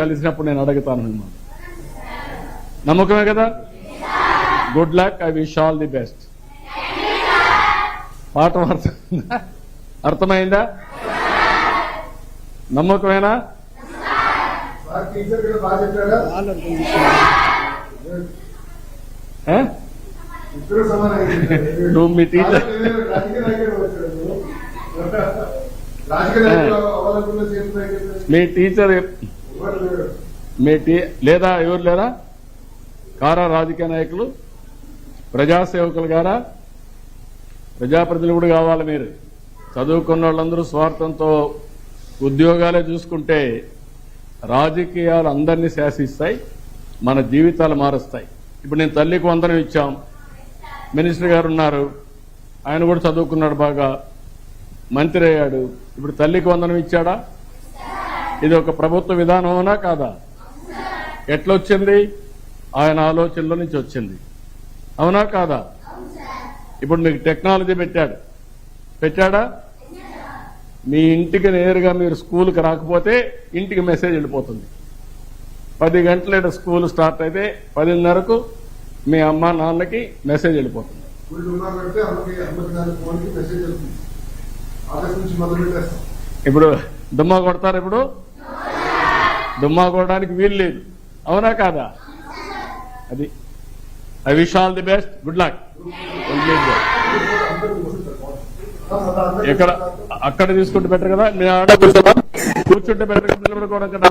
కలిసినప్పుడు నేను అడుగుతాను మిమ్మల్ని. నమ్మకమే కదా? Good luck I wish all the best పాఠం అర్థమైందా అర్థమైందా? నమ్మకమేనా? నువ్వు మీ టీచర్ మీ టీచర్ మేటి లేదా ఎవరు లేరా? కారా రాజకీయ నాయకులు ప్రజాసేవకులు గారా? ప్రజాప్రతినిధులు కూడా కావాలి మీరు. చదువుకున్న వాళ్ళందరూ స్వార్థంతో ఉద్యోగాలే చూసుకుంటే రాజకీయాలు అందరినీ శాసిస్తాయి మన జీవితాలు మారుస్తాయి. ఇప్పుడు నేను తల్లికి వందనం ఇచ్చాం. మినిస్టర్ గారు ఉన్నారు. ఆయన కూడా చదువుకున్నాడు బాగా. మంత్రి అయ్యాడు. ఇప్పుడు తల్లికి వందనం ఇచ్చాడా? ఇది ఒక ప్రభుత్వ విధానమనా కాదా? ఎట్లొచ్చింది? ఆయన ఆలోచనలో నుంచి వచ్చింది. అవునా కాదా? ఇప్పుడు మీకు టెక్నాలజీ పెట్టాడు. పెట్టాడా? మీ ఇంటికి నేరుగా మీరు స్కూల్కి రాకపోతే ఇంటికి మెసేజ్ వెళ్ళిపోతుంది. పది గంటల స్కూల్ స్టార్ట్ అయితే పదిన్నరకు మీ అమ్మ నాన్నకి మెసేజ్ వెళ్ళిపోతుంది. ఇప్పుడు దుమ్మా కొడతారు ఇప్పుడు? దుమ్మా కొట్టడానికి వీలు లేదు. అవునా కాదా? అది. I wish all the best good luck ఎక్కడ అక్కడ తీసుకుంటే బెటర్ కదా? నేను ఆడ కూర్చుంటే బెటర్ కదా? నిలబడుకోవడం కదా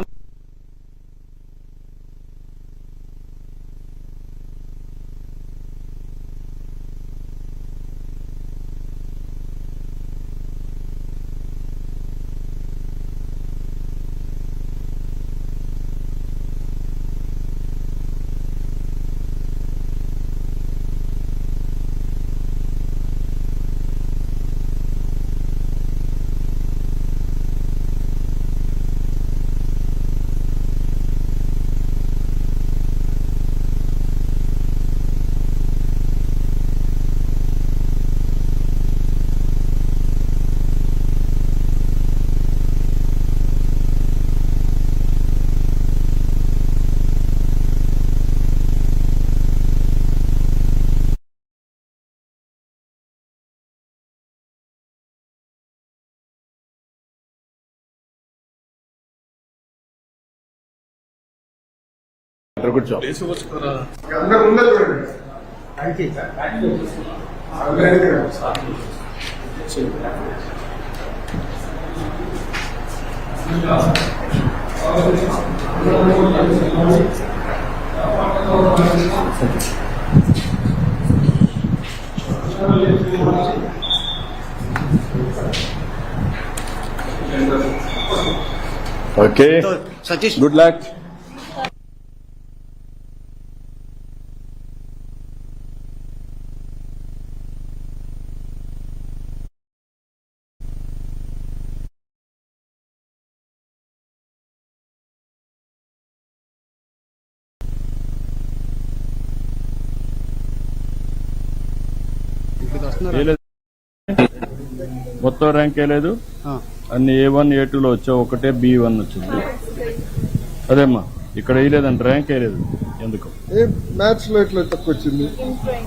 చూడండి already okay Satish good luck మొత్తం ర్యాంక్ ఏ లేదు. అన్ని ఏ వన్ ఏ టూలో వచ్చావు ఒకటే బి వన్ వచ్చింది. అదేమ్మా ఇక్కడ వేయలేదంటే ర్యాంక్ వేయలేదు ఎందుకు? ఏ మ్యాథ్స్లో ఇట్లా తక్కువ వచ్చింది?